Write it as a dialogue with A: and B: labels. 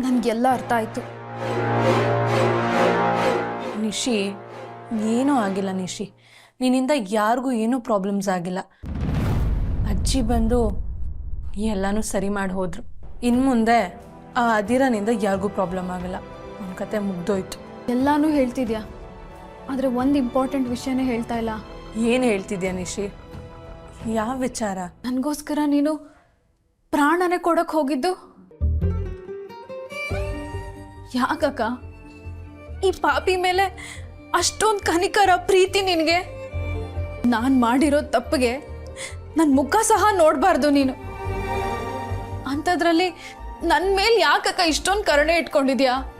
A: ನನಗೆಲ್ಲ ಅರ್ಥ ಆಯಿತು.
B: ನಿಶಿ ಏನೂ ಆಗಿಲ್ಲ ನಿಶಿ. ನಿನ್ನಿಂದ ಯಾರಿಗೂ ಏನೂ ಪ್ರಾಬ್ಲಮ್ಸ್ ಆಗಿಲ್ಲ. ಅಜ್ಜಿ ಬಂದು ಎಲ್ಲನೂ ಸರಿ ಮಾಡಿ ಹೋದ್ರು. ಇನ್ನು ಮುಂದೆ ಆ ಅದಿರನಿಂದ ಯಾರಿಗೂ ಪ್ರಾಬ್ಲಮ್ ಆಗಲ್ಲ. ಅವನ ಕತೆ ಮುಗ್ದೋಯ್ತು.
A: ಎಲ್ಲಾನು ಹೇಳ್ತಿದ್ಯಾ? ಆದರೆ ಒಂದು ಇಂಪಾರ್ಟೆಂಟ್ ವಿಷಯನೇ ಹೇಳ್ತಾ ಇಲ್ಲ.
B: ಏನು ಹೇಳ್ತಿದ್ಯಾ ನಿಶಿ? ಯಾವ ವಿಚಾರ?
A: ನನಗೋಸ್ಕರ ನೀನು ಪ್ರಾಣನೇ ಕೊಡಕ್ಕೆ ಹೋಗಿದ್ದು? ಯಾಕಕ್ಕ? ಈ ಪಾಪಿ ಮೇಲೆ ಅಷ್ಟೊಂದು ಕನಿಕರ ಪ್ರೀತಿ ನಿನಗೆ? ನಾನು ಮಾಡಿರೋ ತಪ್ಪಿಗೆ ನನ್ನ ಮುಖ ಸಹ ನೋಡಬಾರ್ದು ನೀನು. ಅಂಥದ್ರಲ್ಲಿ ನನ್ನ ಮೇಲೆ ಯಾಕಕ್ಕ ಇಷ್ಟೊಂದು ಕರುಣೆ ಇಟ್ಕೊಂಡಿದ್ಯಾ?